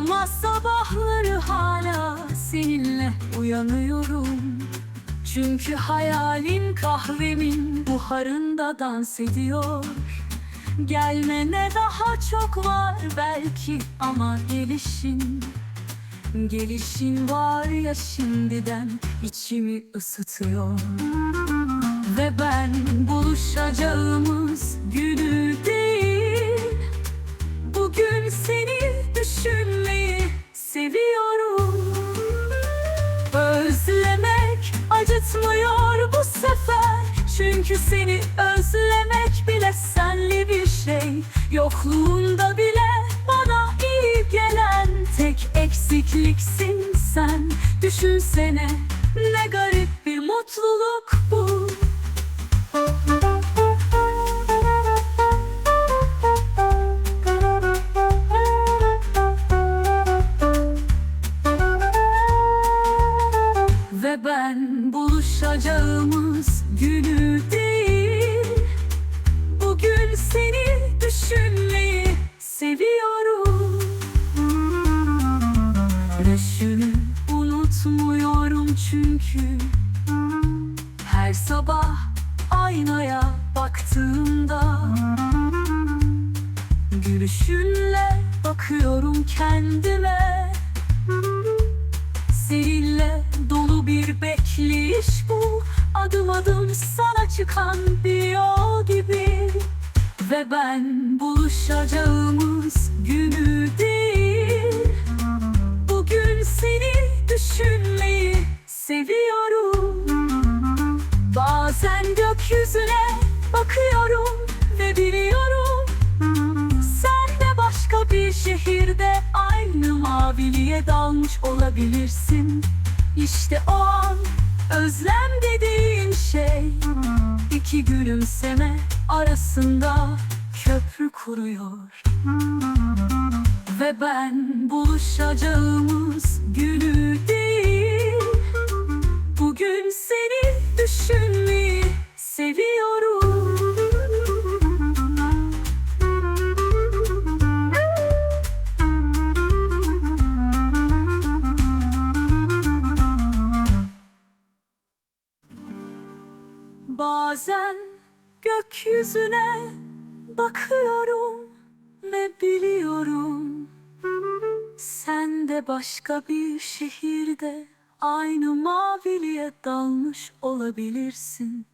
Usanmaz sabahları hala seninle uyanıyorum. Çünkü hayalin kahvemin buharında dans ediyor. Gelmene daha çok var belki ama gelişin. Gelişin var ya şimdiden içimi ısıtıyor. Acıtmıyor bu sefer? Çünkü seni özlemek bile senli bir şey. Yokluğunda bile bana iyi gelen Tek eksikliksin sen. Düşünsene ne garip bir mutluluk bu. Ve ben buluşacağımız günü değil. Bugün seni düşünmeyi seviyorum. Düşünü unutmuyorum çünkü. Her sabah aynaya baktığımda Gülüşünle bakıyorum kendime Adım adım sana çıkan bir yol gibi. Ve ben buluşacağımız günü değil. Bugün seni düşünmeyi seviyorum. Bazen gökyüzüne bakıyorum ve biliyorum Sen de başka bir şehirde aynı maviliğe dalmış olabilirsin. İşte o an özlem dediğin şey İki gülümseme arasında köprü kuruyor. Ve ben buluşacağımız günü değil Bugün seni düşünmeyi seviyorum Bazen gökyüzüne bakıyorum ve biliyorum Sen de başka bir şehirde aynı maviliğe dalmış olabilirsin.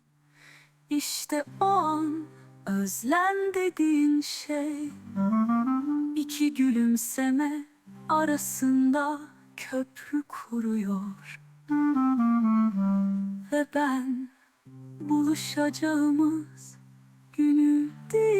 İşte o an özlem dediğin şey İki gülümseme arasında köprü kuruyor. Ve ben buluşacağımız günü değil